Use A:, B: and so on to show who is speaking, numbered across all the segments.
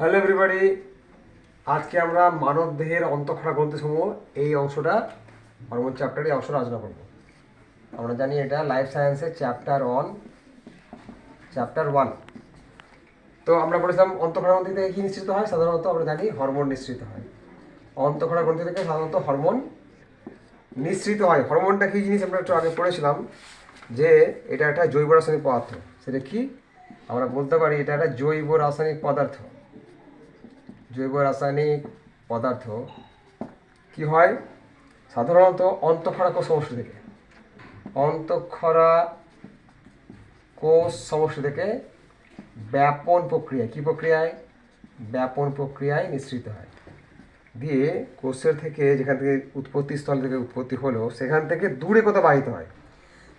A: Hello everybody আজকে আমরা মানব দেহের অন্তঃক্ষরা গ্রন্থিসমূহ, এই অংশটা হরমোন চ্যাপ্টারে এই অংশটা আলোচনা করব। আমরা জানি এটা লাইফ সায়েন্সের চ্যাপ্টার ওয়ান চ্যাপ্টার ওয়ান তো আমরা বলেছিলাম, অন্তঃক্ষরা গ্রন্থি থেকে কী নিঃসৃত হয়? সাধারণত আমরা জানি হরমোন নিঃসৃত হয়। অন্তঃক্ষরা গ্রন্থি থেকে সাধারণত হরমোন নিঃসৃত হয়। হরমোনটা কী জিনিস? আমরা একটু আগে পড়েছিলাম যে এটা একটা জৈব রাসায়নিক পদার্থ। সেটা কি? আমরা বলতে পারি এটা একটা জৈব রাসায়নিক পদার্থ। জৈব রাসায়নিক পদার্থ, কি হয়? সাধারণত অন্তঃক্ষরা কোষ সমষ্টি থেকে। অন্তঃক্ষরা কোষ সমষ্টি থেকে ব্যাপন প্রক্রিয়ায় কি প্রক্রিয়ায়? ব্যাপন প্রক্রিয়ায় নিঃসৃত হয়। দিয়ে কোষের থেকে যেখান থেকে উৎপত্তি স্থল থেকে উৎপত্তি হলো, সেখান থেকে দূরে কোথাও বাহিত হয়।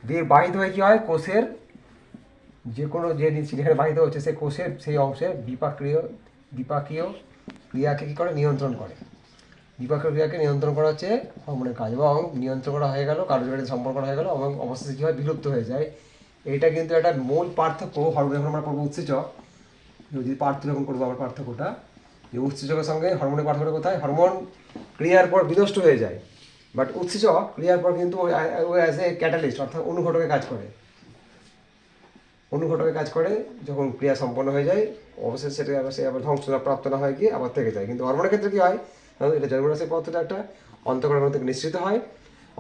A: দিয়ে বাহিত হয়ে কী হয়? কোষের যে কোনো যে যেখানে বাহিত হচ্ছে সেই কোষের সেই অংশের বিপাকীয় বিপাকীয় ক্রিয়াকে কী করে? নিয়ন্ত্রণ করে। বিপাকীয় ক্রিয়াকে নিয়ন্ত্রণ করা হচ্ছে হরমোনের কাজ, এবং নিয়ন্ত্রণ করা হয়ে গেল কার্যকারী সম্পর্ক করা হয়ে গেল, এবং অবশেষে কী হয়? বিলুপ্ত হয়ে যায়। এটা কিন্তু একটা মূল পার্থক্য হরমোন যখন আমরা করব উৎসেচক। যদি পার্থক্য যখন করব আমার পার্থক্যটা, যে উৎসেচকের সঙ্গে হরমোনের পার্থক্য কোথায়? হরমোন ক্রিয়ার পর বিনষ্ট হয়ে যায়। বাট উৎসেচক ক্রিয়ার পর কিন্তু ও অ্যাজ এ ক্যাটালিস্ট অর্থাৎ অনুঘটকে কাজ করে। অনুঘটকে কাজ করে, যখন ক্রিয়া সম্পন্ন হয়ে যায় অবশ্যই সেটা আবার সে আবার ধ্বংস প্রাপ্ত না হয় গিয়ে আবার থেকে যায়। কিন্তু হরমোনের ক্ষেত্রে কী হয়? এটা জৈবরাশি পদার্থটা একটা, অন্তঃকরণ থেকে নিশ্চিত হয়।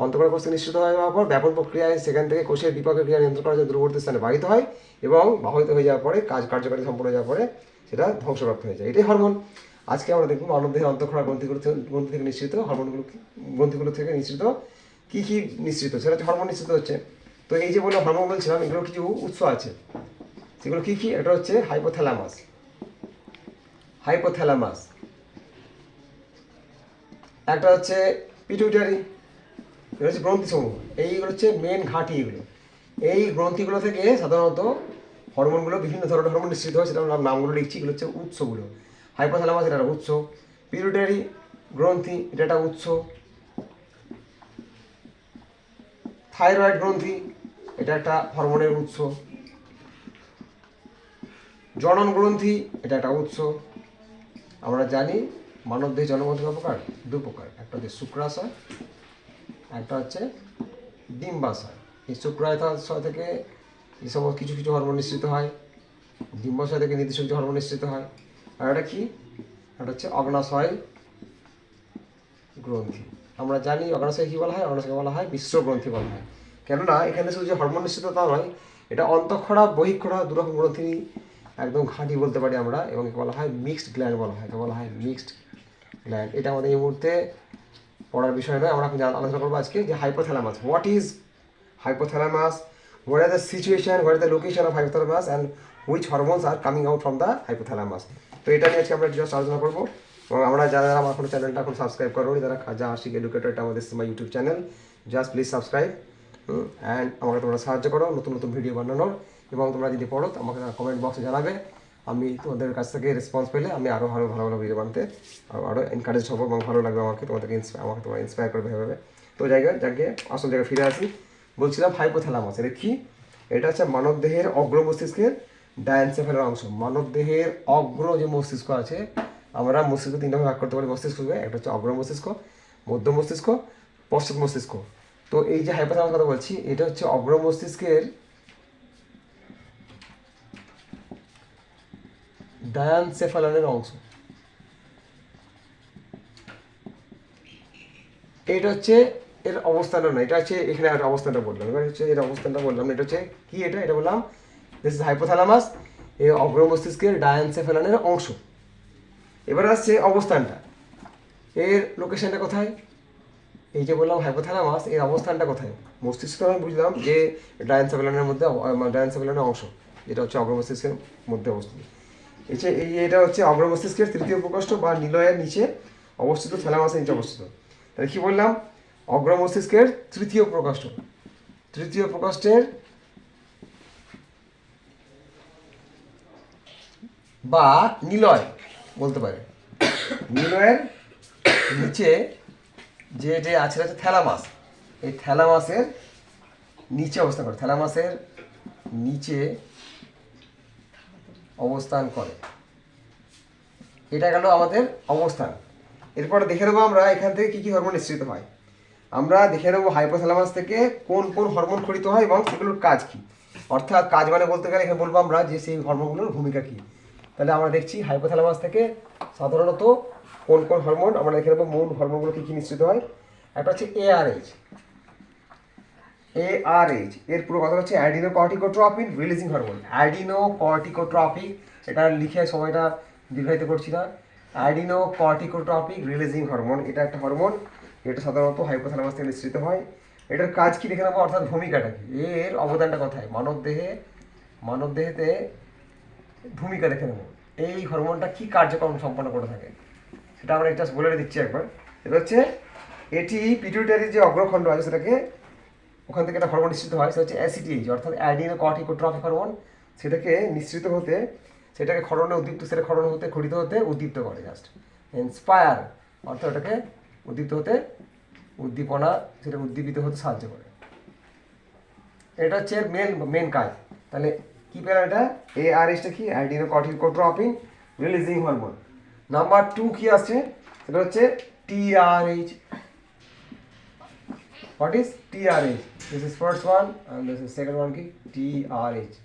A: অন্তঃকরণ কোষ থেকে নিশ্চিত হয়ে যাওয়ার পর ব্যাপন প্রক্রিয়ায় সেখান থেকে কোষের বিপাকের ক্রিয়া নিয়ন্ত্রণ করার জন্য দূরবর্তী স্থানে বাহিত হয় এবং বাহিত হয়ে যাওয়ার পরে কাজ কার্যকারী সম্পন্ন হয়ে যাওয়ার পরে সেটা ধ্বংসপ্রাপ্ত হয়ে যায়। এটাই হরমোন। আজকে আমরা দেখব মানবদেহের অন্তঃক্ষরা গ্রন্থিগুলো গ্রন্থি থেকে নিশ্চিত হরমোনগুলো গ্রন্থিগুলো থেকে নিশ্চিত কী কী নিশ্চিত সেটা হচ্ছে হরমোন নিশ্চিত হচ্ছে। তো এই যে বলে হরমোন বলছিলাম এগুলো কিছু উৎস আছে। সেগুলো কী কী? এটা হচ্ছে হাইপোথ্যালামাস হাইপোথ্যালামাস একটা হচ্ছে পিটুইটারি এটা হচ্ছে গ্রন্থিসমূহ। এইগুলো হচ্ছে মেন ঘাঁটি এগুলো। এই গ্রন্থিগুলো থেকে সাধারণত হরমোনগুলো বিভিন্ন ধরনের হরমোন নিশ্চিত হয় সেটা আমরা নামগুলো লিখছি, এগুলো হচ্ছে উৎসগুলো। হাইপোথ্যালামাস এটা উৎস। পিটুইটারি গ্রন্থি, এটা একটা উৎস। থাইরয়েড গ্রন্থি এটা একটা হরমোনের উৎস। জনন গ্রন্থি, এটা একটা উৎস। আমরা জানি মানব মানবদেহে জনগ্রন্থি প্রকার? দু প্রকার। একটা হচ্ছে শুক্রাশয় একটা হচ্ছে ডিম্বাশয় এই শুক্রাশয় থেকে এই সমস্ত কিছু কিছু হরমোন নিঃসৃত হয়। ডিম্বাশয় থেকে নির্দিষ্ট কিছু হরমোন নিঃসৃত হয়। আর এটা কি? এটা হচ্ছে অগ্নাশয় গ্রন্থি। আমরা জানি অগ্নাশয় কী বলা হয়? অগ্নাশয়কে বলা হয় বিশ্ব গ্রন্থি বলা হয়। কেননা এখানে শুধু যে হরমোন নিশ্চিত তা নয়, এটা অন্তঃক্ষরা, বহিক্ষরা দুরকম গ্রন্থি একদম ঘাঁটি বলতে পারি আমরা এবং বলা হয় মিক্সড গ্ল্যান্ড বলা হয় বলা হয় মিক্সড গ্ল্যান্ড এটা আমাদের এই মুহূর্তে পড়ার বিষয় নয়, আমরা এখন আলোচনা করব আজকে যে hypothalamus what is hypothalamus what are the situation what are the location of hypothalamus and which hormones are coming out from the hypothalamus তো এটা নিয়ে আজকে আমরা জাস্ট আলোচনা করব এবং আমরা যারা যারা আমার কোনো চ্যানেলটা এখন সাবস্ক্রাইব করো যারা যা আশিক এডুকেটর এটা আমাদের YouTube channel just please subscribe and আমাকে তোমরা সাহায্য করো, নতুন নতুন ভিডিও বানানোর। এবং তোমরা যদি পড়ো আমাকে কমেন্ট বক্সে জানাবে। আমি তোমাদের কাছ থেকে রেসপন্স পেলে আমি আরও ভালো ভালো ভালো ভিডিও বানাতে আরও আরও এনকারেজ হব এবং ভালো লাগবে আমাকে, তোমাদেরকে আমাকে তোমরা ইন্সপায়ার করবে এভাবে। তো জায়গায় যাকে আসল জায়গায় ফিরে আসি। বলছিলাম হাইপোথ্যালামাস এটা কি? এটা হচ্ছে মানব দেহের অগ্র মস্তিষ্কের ডায়ানসেফেলের অংশ। মানব দেহের অগ্র যে মস্তিষ্ক আছে, আমরা মস্তিষ্ক তিনটা ভাগ করতে পারি মস্তিষ্ককে একটা হচ্ছে অগ্র মস্তিষ্ক, মধ্য মস্তিষ্ক, পশ্চাৎ মস্তিষ্ক। তো এই যে হাইপোথ্যালামাস কথা বলছি, এটা হচ্ছে অগ্র মস্তিষ্কের ডায়ানসেফালনের অংশ। এটা হচ্ছে এর অবস্থানটা না এটা হচ্ছে এখানে আর অবস্থানটা বললাম। এবার হচ্ছে এর অবস্থানটা বললাম, এটা হচ্ছে কি এটা? এটা বললাম দিস ইজ হাইপোথ্যালামাস এই অগ্র মস্তিষ্কের ডায়ানসেফালনের অংশ। এবার আসছে অবস্থানটা। এর লোকেশনটা কোথায়? এই যে বললাম হাইপোথ্যালামাস এর অবস্থানটা কোথায়? মস্তিষ্ক আমি বুঝলাম যে ডায়ানসেফালনের মধ্যে ডায়ানসেফালনের অংশ, যেটা হচ্ছে অগ্র মস্তিষ্কের মধ্যে অবস্থিত। এই এটা হচ্ছে অগ্র মস্তিষ্কের তৃতীয় প্রকোষ্ঠ বা নিলয়ের নিচে অবস্থিত থ্যালামাসের নিচে অবস্থিত। তাহলে কি বললাম? অগ্র মস্তিষ্কের তৃতীয় প্রকোষ্ঠ তৃতীয় প্রকোষ্ঠের বা নিলয়, বলতে পারে। নিলয়ের নিচে যে যে আছে হচ্ছে থ্যালামাস এই থ্যালামাসের নিচে অবস্থান করে থ্যালামাসের নিচে অবস্থান করে। এটা গেল আমাদের অবস্থান। এরপর দেখে নেব আমরা এখান থেকে কী কী হরমোন নিঃসৃত হয়। আমরা দেখে নেব হাইপোথ্যালামাস থেকে কোন কোন হরমোন খরিত হয় এবং সেগুলোর কাজ কী। অর্থাৎ কাজ মানে বলতে গেলে এখানে বলব আমরা যে সেই হরমোনগুলোর ভূমিকা কী। তাহলে আমরা দেখছি হাইপোথ্যালামাস থেকে সাধারণত কোন কোন হরমোন, আমরা দেখে নেব মূল হরমোনগুলো কী কী নিঃসৃত হয়? একটা হচ্ছে এআরএইচ এআরএইচ এর পুরো কথা হচ্ছে adeno corticotropin releasing hormone. Adeno corticotropic এটা লিখে সময়টা দীর্ঘায়িত করছি না। অ্যাডিনো কর্টিকোট্রপিক রিলিজিং হরমোন, এটা একটা হরমোন, এটা সাধারণত হাইপোথ্যালামাস থেকে নিঃসৃত হয়। এটার কাজ কি দেখে নেব? অর্থাৎ ভূমিকাটা কি? এর অবদানটা কোথায়? মানব দেহে মানব দেহেতে ভূমিকা দেখে নেব। এই হরমোনটা কি কার্যক্রম সম্পন্ন করে থাকে? সেটা আমরা একটা বলে দিচ্ছি একবার। এটা হচ্ছে এটি পিটুইটারির যে অগ্রখণ্ড আছে, সেটাকে ওখান থেকে একটা হরমোন নিঃসৃত হয়, সেটা হচ্ছে অ্যাসিডিএইচ অর্থাৎ অ্যাডিনো কর্টিকোট্রপিক হরমোন সেটাকে নিঃসৃত হতে, সেটাকে ক্ষরণে উদ্দীপ্ত, সেটা ক্ষরণ হতে, খরিত হতে উদ্দীপ্ত করে জাস্ট ইন্সপায়ার অর্থাৎ ওটাকে উদ্দীপ্ত হতে উদ্দীপনা, সেটা উদ্দীপিত হতে সাহায্য করে। এটা হচ্ছে মেন মেন কাজ। তাহলে কি পেলাম এটা? এ আর এসটা কি? Adeno corticotropin releasing hormone number two কি আছে? সেটা হচ্ছে TRH what is TRH? This is first one and this is second one কি? TRH.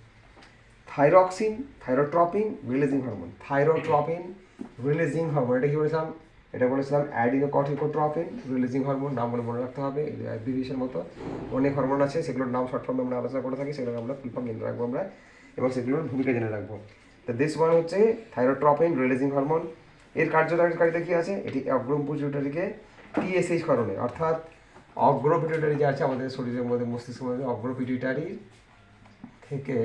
A: Thyroxine thyrotropin releasing hormone thyrotropin releasing hormone এটা কি বলেছিলাম? এটা বলেছিলাম অ্যাডিনোকর্টিকোট্রপিন রিলিজিং হরমোন নাম বলে মনে রাখতে হবে। অ্যাব্রিভিয়েশন মতো। অনেক হরমোন আছে, সেগুলোর নাম শর্ট ফর্মে আমরা আলোচনা করে থাকি সেগুলো আমরা ফুল ফর্ম জেনে রাখব আমরা। এবং সেগুলোর ভূমিকা জেনে রাখব। তো দিস ওয়ান হচ্ছে থাইরোট্রপিন রিলিজিং হরমোন এর কার্যকারিতা কি আছে? এটি অগ্রমপুজুটারিকে টিএসএইচ করণে। অর্থাৎ অগ্রপিটুইটারি যে আছে আমাদের শরীরের মধ্যে, মস্তিষ্কের মধ্যে অগ্রপিটুইটারি থেকে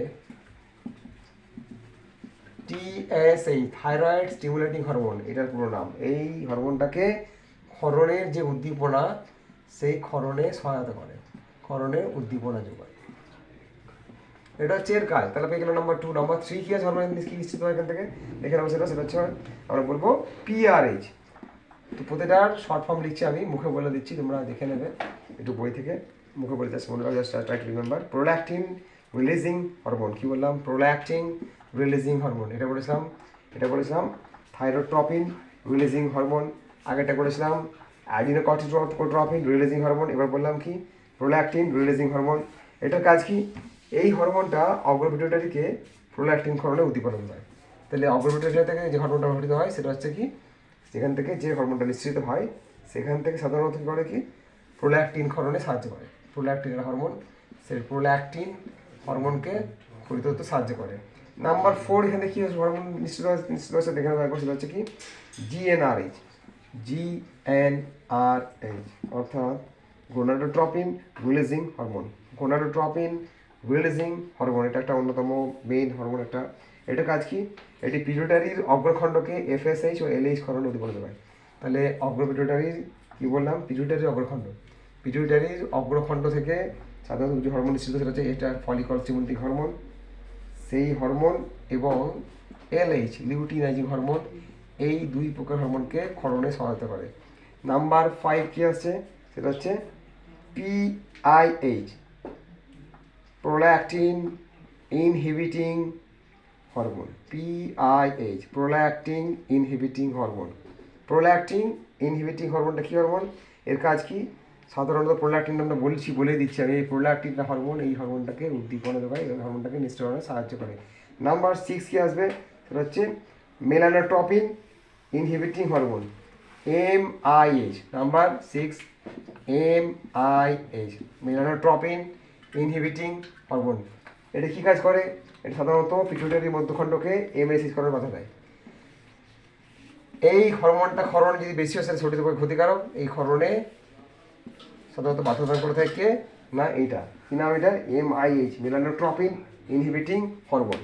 A: টিএসএই থাইরয়েড স্টিমুলেটিং হরমোন এটার পুরো নাম। এই হরমোনটাকে ক্ষরণের যে উদ্দীপনা, সেই ক্ষরণে সহায়তা করে। ক্ষরণে উদ্দীপনা যোগায়। এটা হচ্ছে এর কাজ। তাহলে পেয়ে গেল নাম্বার টু নাম্বার থ্রি কি আছে? হরমোন কি নিশ্চিত হয় এখান থেকে? দেখে নেব সেটা সেটা হচ্ছে আমরা বলব পিআরএইচ তো প্রতিটার শর্ট ফর্ম লিখছি আমি, মুখে বলে দিচ্ছি, তোমরা দেখে নেবে একটু বই থেকে। মুখে বলে জাস্ট মনে রাখো just try to remember prolactin releasing hormone কি বললাম? প্রোল্যাক্টিন রিলিজিং হরমোন এটা বলেছিলাম এটা বলেছিলাম থাইরোট্রপিন রিলিজিং হরমোন আগেটা করেছিলাম অ্যাডিনোকর্টিকোট্রপিন রিলিজিং হরমোন এবার বললাম কি? প্রোল্যাক্টিন রিলিজিং হরমোন এটার কাজ কি? এই হরমোনটা অগ্রপিটুইটারিকে প্রোল্যাক্টিন ক্ষরণে উদ্দীপনা দেয়। তাহলে অগ্রপিটুইটারি থেকে যে হরমোনটা গঠিত হয়, সেটা হচ্ছে কি? সেখান থেকে যে হরমোনটা নিঃসৃত হয়, সেখান থেকে সাধারণত কী করে কি? প্রোল্যাক্টিন ক্ষরণে সাহায্য করে। প্রোল্যাক্টিন হরমোন, সেই প্রোল্যাক্টিন হরমোনকে খরিত হতে সাহায্য করে। নাম্বার ফোর এখানে কী হচ্ছে? হরমোন নিশ্চিত নিশ্চিত হচ্ছে, দেখে সেটা হচ্ছে কি? জিএনআরএইচ জিএনআরএইচ অর্থাৎ gonadotropin releasing hormone gonadotropin releasing hormone এটা একটা অন্যতম মেইন হরমোন একটা, এটা কাজ কি? এটি পিটুটারির অগ্রখণ্ডকে এফএসএইচ ও এলএইচ খরণ উদ্দীপনা দেয়। তাহলে অগ্রপিটুটারির কী বললাম? পিটুটারির অগ্রখণ্ড। পিটুটারির অগ্রখণ্ড থেকে সাধারণত যে হরমোন নিশ্চিত সেটা হচ্ছে এটা ফলিকল স্টিমুলেটিং হরমোন সেই হরমোন এবং এলএইচ লিউটিনাইজিং হরমোন এই দুই প্রকার হরমোনকে ক্ষরণে সহায়তা করে। নাম্বার ফাইভ কি আসছে? সেটা হচ্ছে PIH prolactin inhibiting hormone PIH prolactin inhibiting hormone prolactin inhibiting হরমোনটা কী হরমোন এর কাজ কি? সাধারণত প্রোল্যাক্টিন আমরা বলছি বলে দিচ্ছি আমি, এই প্রোল্যাক্টিনটা হরমোন এই হরমোনটাকে উদ্দীপনা দেওয়ায় এই হরমোনটাকে নিশ্চয়ভাবে সাহায্য করে। নাম্বার সিক্স কি আসবে? সেটা হচ্ছে melanotropin inhibiting hormone M IH number six M I IH melanotropin inhibiting hormone এটা কী কাজ করে? এটা সাধারণত পিটুইটারি মধ্যখণ্ডকে এমএসিস করার কথা দেয়। এই হরমোনটা ক্ষরণ যদি বেশি হয়, সেটা শরীরের ক্ষতিকারক। এই ক্ষরণে সাধারণত বাধা প্রদান করে থাকে না এইটা। কি নাম এটা M I H melanotropin inhibiting hormone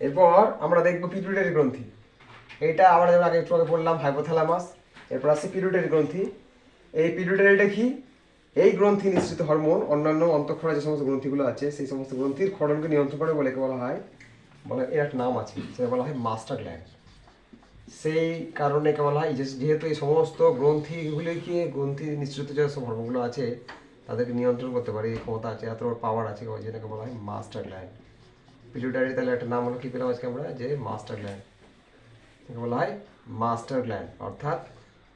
A: এরপর আমরা দেখব পিটুইটারি গ্রন্থি। এইটা আমরা যেমন আগে একটু আগে বললাম হাইপোথ্যালামাস এরপর আসছে পিটুইটারি গ্রন্থি। এই পিটুইটারিটা কি? এই গ্রন্থি নিঃসৃত হরমোন, অন্যান্য অন্তঃক্ষরা যে সমস্ত গ্রন্থিগুলো আছে, সেই সমস্ত গ্রন্থির ক্ষরণকে নিয়ন্ত্রণ করে বলে বলা হয়, বলে এর একটা নাম আছে, সেটা বলা হয় মাস্টার গ্ল্যান্ড। সেই কারণে একে বলা হয় যেহেতু এই সমস্ত গ্রন্থিগুলিকে গ্রন্থি নিঃসৃত যে সব হরমোনগুলো আছে, তাদেরকে নিয়ন্ত্রণ করতে পারে, এই ক্ষমতা আছে, এত পাওয়ার আছে ওই জন্য বলা হয় মাস্টার গ্ল্যান্ড। পিটুইটারি তাহলে একটা নাম হলো, কি পেলাম আজকে আমরা? যে মাস্টার গ্ল্যান্ড। বলা হয় মাস্টার গ্ল্যান্ড, অর্থাৎ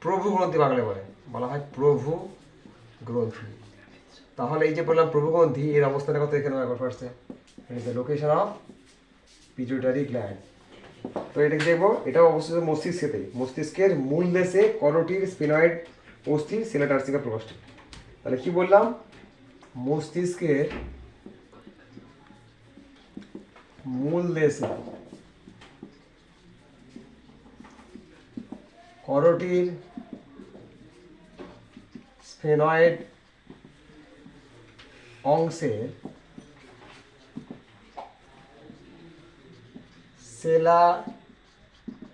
A: প্রভু গ্রন্থি বাংলায় বলে, বলা হয় প্রভু গ্রন্থি তাহলে এই যে বললাম প্রভু গ্রন্থি এর অবস্থানটা কত এখানে একবার is the location of pituitary gland তো এটা কি দেখব? এটাও অবস্থিত মস্তিষ্কেতেই। মস্তিষ্কের মূল দেশে করোটির স্পিনয়েড অস্থির সিলেটার্সিকা প্রকোষ্ঠ তাহলে কি বললাম? মস্তিষ্কের মূল দেশে করোটির স্ফেনয়েড অংশের সেলা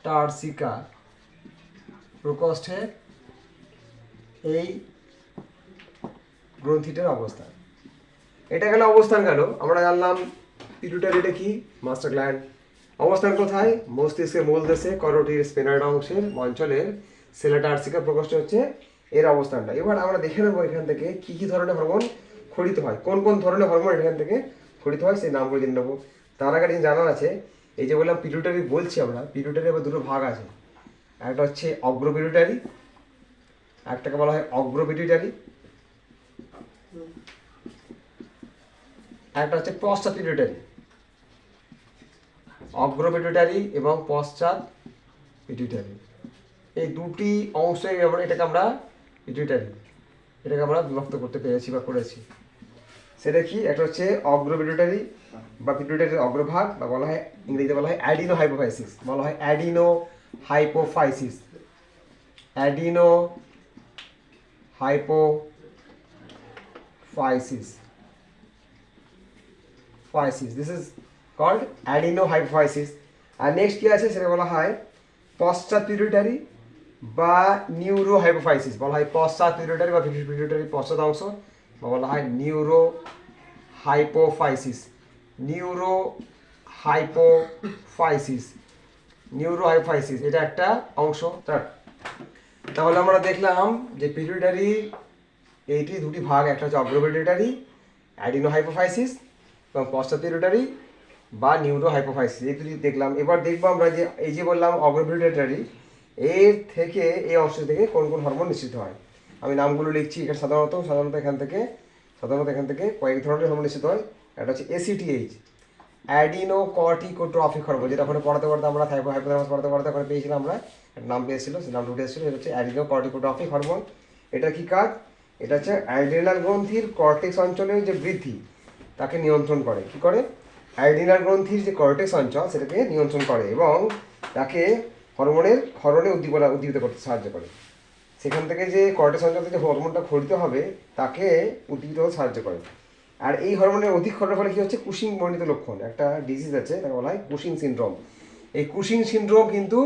A: টার্সিকা প্রকোষ্ঠের এই গ্রন্থিটার অবস্থান। এটা গেল অবস্থান গেল। আমরা জানলাম পিটুটারিটা কি? মাস্টার গ্ল্যান্ড অবস্থান কোথায়? মস্তিষ্কের মূল দেশে, করোটির স্পেনার্ড অংশের অঞ্চলের সেলাটার্সিকা প্রকোষ্ঠ হচ্ছে এর অবস্থানটা। এবার আমরা দেখে নেব এখান থেকে কি কি ধরনের হরমোন খরিত হয়। কোন কোন ধরনের হরমোন এখান থেকে খরিত হয় সেই নামগুলো জেনে নেব। তার আগে জানার আছে, এই যে বললাম পিটুটারি বলছি আমরা পিটুটারি আবার দুটো ভাগ আছে। একটা হচ্ছে অগ্র পিটুটারি একটাকে বলা হয় অগ্র পিটুটারি একটা হচ্ছে পশ্চাৎ পিটুটারি অগ্র পিটুটারি এবং পশ্চাৎ পিটুটারি এই দুটি অংশে এটাকে আমরা পিটুটারি এটাকে আমরা বিভক্ত করতে পেরেছি বা করেছি। সেটা কি একটা হচ্ছে অগ্র পিটুটারি বা পিটুটারির অগ্রভাগ বা বলা হয়, ইংরেজিতে বলা হয় অ্যাডিনো হাইপোফাইসিস বলা হয় adeno hypophysis adeno hypophysis physis this is called adeno hypophysis R next কি আছে? সেটা বলা হয় পশ্চাৎ পিটুইটারি বা নিউরো হাইপোফাইসিস বলা হয় পশ্চাৎ পিটুইটারি বা পিটুইটারি পশ্চাৎ অংশ, বা বলা হয় neuro hypophysis neuro hypophysis neuro hypophysis এটা একটা অংশ। তার তাহলে আমরা দেখলাম যে পিটুইটারি এইটি দুটি ভাগ, একটা হচ্ছে অগ্রপিটুইটারি অ্যাডিনো হাইপোফাইসিস এবং পশ্চাৎপিটুইটারি বা নিউরো হাইপোফাইসিস এই দুটি দেখলাম। এবার দেখব আমরা যে, এই যে বললাম অগ্রপিটুইটারি এর থেকে, এই অংশ থেকে কোন কোন হরমোন নিশ্চিত হয়? আমি নামগুলো লিখছি এখানে সাধারণত সাধারণত এখান থেকে, সাধারণত এখান থেকে কয়েক ধরনের হরমোন নিশ্চিত হয়। একটা হচ্ছে এসিটিএইচ অ্যাডিনো কর্টিকোট্রফিক হরমোন যেটা ওখানে পড়াতে পড়াতে আমরা থাইপো হাইপোথালামাস পড়াতে পড়াতে ওখানে পেয়েছিলাম আমরা। একটা নাম পেয়েছিল সে নামটা উঠে এসেছিল, এটা হচ্ছে অ্যাডিনো কর্টিকোট্রফিক হরমোন এটা কি কাজ? এটা হচ্ছে অ্যাড্রিনাল গ্রন্থির কর্টেক্স অঞ্চলের যে বৃদ্ধি, তাকে নিয়ন্ত্রণ করে। কি করে? অ্যাড্রিনাল গ্রন্থির যে কর্টেক্স অঞ্চল, সেটাকে নিয়ন্ত্রণ করে এবং তাকে হরমোনের ক্ষরণে উদ্দীপনা উদ্দীপিত করতে সাহায্য করে। সেখান থেকে যে কর্টে অঞ্চল থেকে যে হরমোনটা খরিত হবে, তাকে উদ্দীপিত হতে সাহায্য করে। আর এই হরমোনের অধিক ক্ষরণের ফলে কি হচ্ছে? কুশিং বর্ণিত লক্ষণ, একটা ডিজিজ আছে, তাকে বলা হয় কুশিং সিনড্রোম এই কুশিং সিনড্রোম কিন্তু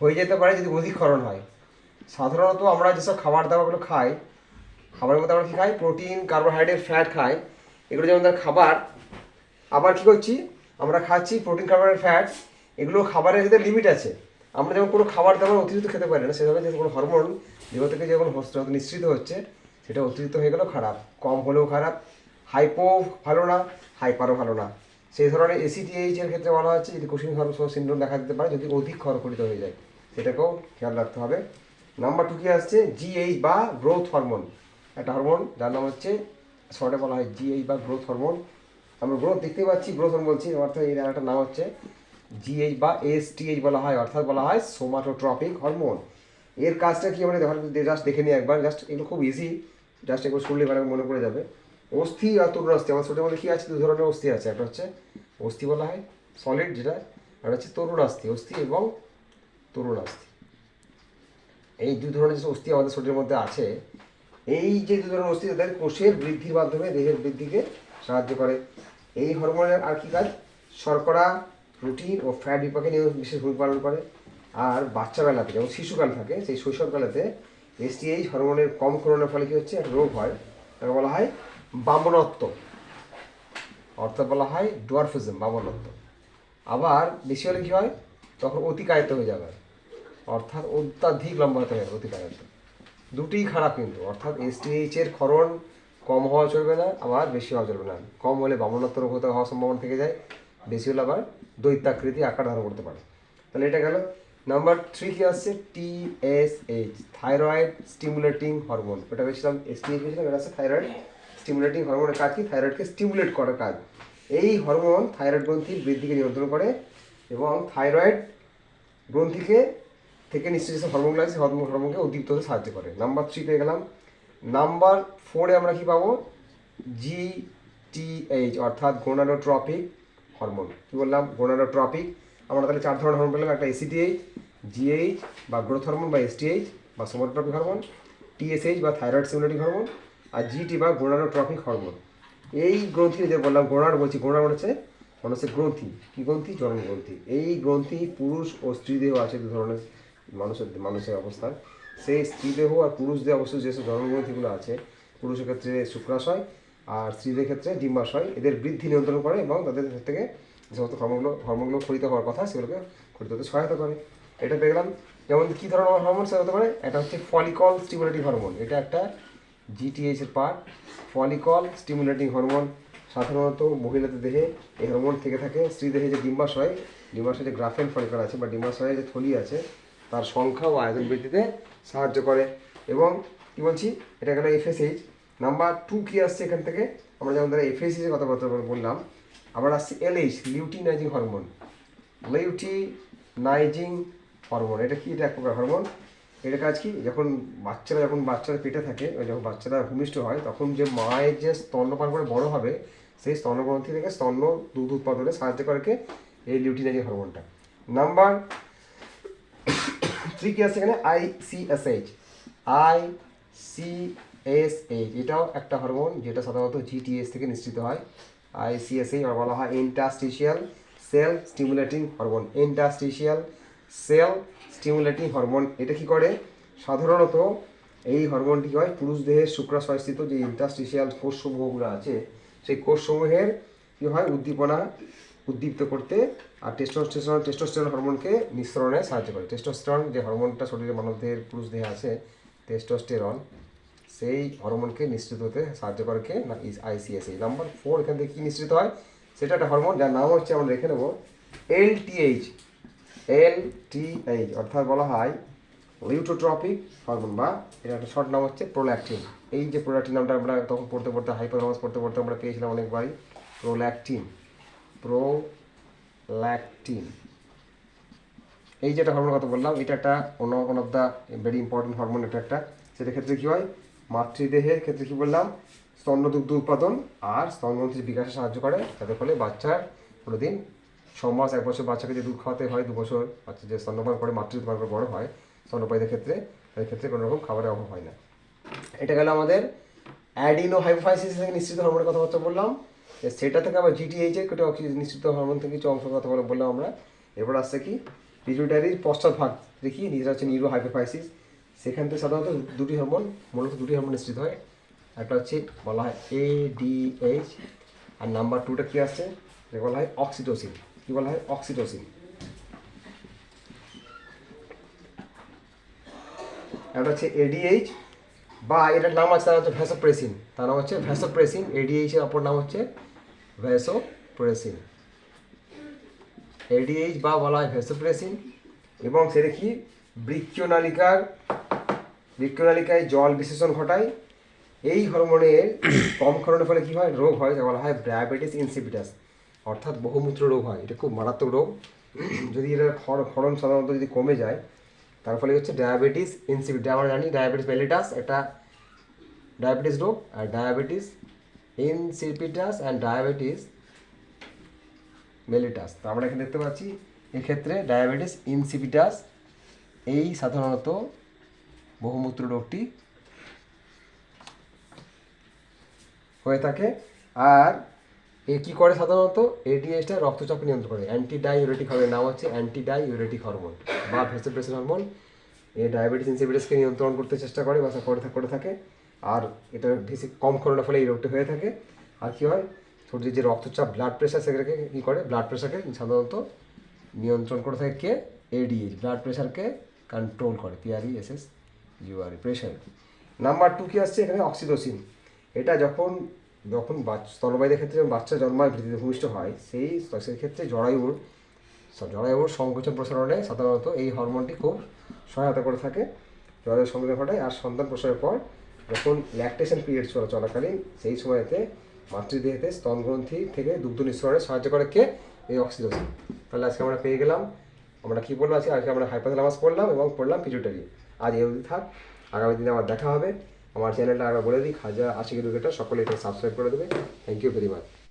A: হয়ে যেতে পারে যদি অধিক ক্ষরণ হয়। সাধারণত আমরা যেসব খাবার দাবারগুলো খাই, খাবারের মধ্যে আমরা কী খাই? প্রোটিন কার্বোহাইড্রেট ফ্যাট খাই। এগুলো যেমন তার খাবার, আবার কী করছি? আমরা খাচ্ছি প্রোটিন কার্বোহাইড্রেট ফ্যাট এগুলো খাবারের ভিতরে লিমিট আছে। আমরা যেমন কোনো খাবার দাবার অতিরিক্ত খেতে পারি না, সেভাবে যে কোনো হরমোন দেহ থেকে যখন হস্ত- নিঃসৃত হচ্ছে, সেটা অতিরিক্ত হয়ে গেলেও খারাপ, কম হলেও খারাপ হাইপো ভালো না হাইপারও ভালো না। সেই ধরনের এসিটিএইচ এর ক্ষেত্রে বলা হচ্ছে যদি কুশিং সিন্ড্রোম দেখা দিতে পারে, যদি অধিক খরকরিত হয়ে যায়, সেটাকেও খেয়াল রাখতে হবে। নাম্বার টু কি আসছে? জিএইচ বা গ্রোথ হরমোন একটা হরমোন যার নাম হচ্ছে, শর্টে বলা হয় জিএইচ বা গ্রোথ হরমোন আমরা গ্রোথ দেখতেই পাচ্ছি গ্রোথ হরমোন বলছি, অর্থাৎ এর একটা নাম হচ্ছে জিএইচ বা এসটিএইচ বলা হয়, অর্থাৎ বলা হয় সোমাটোট্রপিক হরমোন এর কাজটা কি আমরা জাস্ট দেখে নিই একবার জাস্ট এগুলো খুব ইজি জাস্ট একবার শুনলে এবার মনে পড়ে যাবে। অস্থি আর তরুণ অস্থি আমার ছোটো মধ্যে কী আছে? দু ধরনের অস্থি আছে। একটা হচ্ছে অস্থি বলা হয় সলিড যেটা, আর হচ্ছে তরুণ অস্থি অস্থি এবং তরুণ অস্থি এই দু ধরনের যে অস্থি আমাদের শরীরের মধ্যে আছে, এই যে দু ধরনের অস্থি, তাদের কোষের বৃদ্ধির মাধ্যমে দেহের বৃদ্ধিকে সাহায্য করে। এই হরমোনের আর কি কাজ? শর্করা প্রোটিন ও ফ্যাট বিপাকে নিয়ে বিশেষ ভূমিকা পালন করে। আর বাচ্চাবেলাতে যখন শিশুকাল থাকে, সেই শৈশবকালেতে এসটিএইচ হরমোনের কম ক্ষরণের ফলে কী হচ্ছে? রোগ হয়। তাকে বলা হয় বামনত্ব। অর্থাৎ বলা হয় ডোয়ারফিজম, বামনত্ব। আবার বেশি হলে কী হয়? তখন অতিকায়িত হয়ে যাবে। অর্থাৎ অত্যাধিক লম্বা হতে হবে অতিকায়িত। দুটিই খারাপ কিন্তু। অর্থাৎ এসটিএইচ এর ক্ষরণ কম হওয়া চলবে না, আবার বেশি হওয়া চলবে না। কম হলে বামনত্ব রোগ হতে হওয়ার সম্ভাবনা থেকে যায়। বেশি হলে আবার দৈত্যাকৃতি আকার ধারণ করতে পারে। তাহলে এটা গেল। নাম্বার থ্রি কি আসছে? T S H thyroid stimulating hormone এটা বেছিলাম এস টি বেছিলাম এটা আছে থাইরয়েড স্টিমুলেটিং হরমোনের কাজ কি? থাইরয়েডকে স্টিমুলেট করার কাজ। এই হরমোন থাইরয়েড গ্রন্থির বৃদ্ধিকে নিয়ন্ত্রণ করে এবং থাইরয়েড গ্রন্থিকে থেকে নিশ্চয়ই যে হরমোন আছে হরমোন হরমোনকে উদ্দীপ্ত হতে সাহায্য করে। নাম্বার থ্রি পেয়ে গেলাম। নাম্বার ফোরে আমরা কি পাবো? জি টি এইচ অর্থাৎ গোনাডোট্রপিক হরমোন কি বললাম? গোনাডোট্রপিক আমরা তাহলে চার ধরনের হরমোন পেলাম। একটা এসিটিএইচ জিএইচ বা গ্রোথ হরমোন বা এসটিএইচ বা সোমাটোট্রপিক হরমোন টিএসএইচ বা থাইরয়েড সিমুলেটিং হরমোন আর জিটি বা গোনাডোট্রপিক হরমোন এই গ্রন্থি যে বললাম গোনার বলছি গোনার হচ্ছে মানে হচ্ছে গ্রন্থি। কি গ্রন্থি? জনন গ্রন্থি। এই গ্রন্থি পুরুষ ও স্ত্রীদেহ আছে দু ধরনের, মানুষের মানুষের অবস্থান। সেই স্ত্রীদেহ আর পুরুষদের অবশ্য যেসব জনন গ্রন্থিগুলো আছে, পুরুষের ক্ষেত্রে শুক্রাশয় আর স্ত্রীদের ক্ষেত্রে ডিম্বাশয়, এদের বৃদ্ধি নিয়ন্ত্রণ করে এবং তাদের থেকে যে সমস্ত হরমোনগুলো হরমোনগুলো খরিত হওয়ার কথা, সেগুলোকে খরিত হতে সহায়তা করে। এটা গেলাম যেমন কী ধরনের হরমোন সেটা হতে পারে? এটা হচ্ছে ফলিকল স্টিমুলেটিং হরমোন এটা একটা জিটিএইচ এর পার্ট ফলিকল স্টিমুলেটিং হরমোন সাধারণত মহিলাদের দেহে এই হরমোন থেকে থাকে। স্ত্রী দেহে যে ডিম্বাশয় ডিম্বাশয়ে যে গ্রাফেন ফলিকল আছে বা ডিম্বাশয়ে যে থলি আছে, তার সংখ্যা ও আয়তন বৃদ্ধিতে সাহায্য করে। এবং কী বলছি? এটা গেল এফএসএইচ নাম্বার টু কি আসছে এখান থেকে? আমরা যেমন ধরো এফএসএইচ এর কথাবার্তা বললাম, আবার আসছে LH luteinizing hormone luteinizing hormone এটা কি? এটা এক প্রকার হরমোন এটা কাজ কি? যখন বাচ্চারা যখন বাচ্চারা পেটে থাকে যখন বাচ্চারা ভূমিষ্ঠ হয়, তখন যে মায়ের যে স্তন্যপান করে বড় হবে, সেই স্তন্যগ্রন্থি থেকে স্তন্য দুধ উৎপাদনে সাহায্য করে এই লিউটিনাইজিং হরমোনটা নাম্বার থ্রি কি আছে এখানে? I C S H I C S H এটাও একটা হরমোন যেটা সাধারণত জিটিএস থেকে নিশ্চিত হয়। আই সি এস এইচ বলা হয় interstitial cell stimulating hormone interstitial cell stimulating hormone এটা কি করে? সাধারণত এই হরমোনটি হয়? পুরুষ দেহের শুক্রাশয়স্থিত যে ইন্টাস্টিশিয়াল কোষসমূহগুলো আছে, সেই কোষসমূহের কি হয়? উদ্দীপনা উদ্দীপ্ত করতে আর টেস্টোস্টেরন টেস্টোস্টেরন হরমোনকে নিঃসরণে সাহায্য করে। টেস্টোস্টেরন যে হরমোনটা শরীরে মানবদেহের পুরুষ দেহে আছে টেস্টোস্টেরন সেই হরমোনকে নিশ্চিত হতে সাহায্য করে কে? না আইসিএসএই নাম্বার ফোর এখান থেকে কী নিশ্চিত হয়? সেটা একটা হরমোন, যার নাম হচ্ছে আমরা রেখে নেব এল টিএইচ এল টিএইচ অর্থাৎ বলা হয় লিউটোট্রপিক হরমোন বা এটা একটা শর্ট নাম হচ্ছে প্রোল্যাকটিন এই যে প্রোল্যাকটিন নামটা আমরা তখন পড়তে পড়তে হাইপারমাস পড়তে পড়তে আমরা পেয়েছিলাম অনেকবারই। প্রোল্যাকটিন প্রোল্যাকটিন এই যেটা হরমোন কথা বললাম, এটা একটা one of the very important hormone এটা একটা। সেটা ক্ষেত্রে কী হয়? মাতৃদেহের ক্ষেত্রে কী বললাম? স্তন্যদুগ্ধ উৎপাদন আর স্তনগ্রন্থির বিকাশে সাহায্য করে। যাতে ফলে বাচ্চার কোনোদিন ছ মাস এক বছর বাচ্চাকে যে দুধ খাওয়াতে হয় দু বছর বাচ্চা যে স্তন্যপান করে মাতৃত্বপান করে, বড় হয়, স্তন্যপায়ীদের ক্ষেত্রে, তাদের ক্ষেত্রে কোনো রকম খাবারের অভাব হয় না। এটা গেল আমাদের অ্যাডিনো হাইপোফাইসিস থেকে নিশ্চিত হরমোনের কথাবার্তা বললাম। সেটা থেকে আবার জিটিএইচ একটা অক্সিজেন নিশ্চিত হরমোন থেকে কিছু অংশ কথা বলে বললাম আমরা। এরপর আসছে কি পিটুইটারির পশ্চাৎ ভাগ দেখি, নিজেরা হচ্ছে নিউরো হাইপোফাইসিস সেখান থেকে সাধারণত দুটি হরমোন মূলত দুটি হরমোন নিশ্চিত হয়। একটা হচ্ছে বলা হয় এ এডিএইচ আর নাম্বার টুটা কী আসছে বলা হয় অক্সিটোসিন কী বলা হয়? অক্সিটোসিন একটা হচ্ছে এডিএইচ বা এটার নাম আছে, তার হচ্ছে ভ্যাসোপ্রেসিন তার নাম হচ্ছে ভ্যাসোপ্রেসিন এডিএইচ এর অপর নাম হচ্ছে ভ্যাসোপ্রেসিন এডিএইচ বা বলা হয় ভ্যাসোপ্রেসিন এবং সেটা কি? বৃক্ষনালিকার বৃক্ষনালিকায় জল বিশেষণ ঘটায়। এই হরমোনের কম ক্ষরণের ফলে কী হয়? রোগ হয় যা বলা হয় ডায়াবেটিস ইনসিপিটাস অর্থাৎ বহুমূত্র রোগ হয়। এটা খুব মারাত্মক রোগ। যদি এটার ক্ষরণ সাধারণত যদি কমে যায় তার ফলে হচ্ছে ডায়াবেটিস ইনসিপিটাস আমরা জানি ডায়াবেটিস মেলিটাস একটা ডায়াবেটিস রোগ আর diabetes insipidus and diabetes mellitus তো আমরা এখানে দেখতে পাচ্ছি এক্ষেত্রে ডায়াবেটিস ইনসিপিটাস এই সাধারণত বহুমূত্র রোগটি হয়ে থাকে। আর এ কী করে সাধারণত? এডিএসটা রক্তচাপ নিয়ন্ত্রণ করে। অ্যান্টি ডাইউরেটিক হরমোন নাম হচ্ছে অ্যান্টি ডাইউরেটিক হরমোন বা ভেসোপ্রেসিন হরমোন এই ডায়াবেটিস ইনসিপিটাসকে নিয়ন্ত্রণ করতে চেষ্টা করে বা করে করে থাকে। আর এটা বেশি কম ক্ষরণের ফলে এই রোগটি হয়ে থাকে। আর কী হয়? শরীরে যে রক্তচাপ ব্লাড প্রেশার সেগুলোকে কী করে? ব্লাড প্রেশারকে সাধারণত নিয়ন্ত্রণ করে থাকে কে? এডিএইচ ব্লাড প্রেশারকে কন্ট্রোল করে P R E S S U R E pressure number two কি আসছে? এখানে অক্সিটোসিন এটা যখন যখন স্তনবায়ীদের ক্ষেত্রে যখন বাচ্চা জন্মায়, পৃথিবীতে ভূমিষ্ঠ হয়, সেই সেই ক্ষেত্রে জরায়ুর সব জরায়ুর সংকোচন প্রসারণে সাধারণত এই হরমোনটি খুব সহায়তা করে থাকে জরায়ুর সংকোচন ঘটায়। আর সন্তান প্রসারের পর যখন ল্যাকটেশন পিরিয়ড চলা চলাকালীন, সেই সময়তে মাতৃদেহেতে স্তনগ্রন্থি থেকে দুগ্ধ নিঃসরণে সাহায্য করে কে? এই অক্সিটোসিন তাহলে আজকে আমরা পেয়ে গেলাম। আমরা কী বললাম? আজকে আজকে আমরা হাইপোথ্যালামাস পড়লাম এবং পড়লাম পিটুটারি আজ এই অবধি থাক। আগামী দিনে আবার দেখা হবে। আমার চ্যানেলটা আগে বলে দিই খাজা আশিক এডুকেটার সকলে এটা সাবস্ক্রাইব করে দেবে। Thank you very much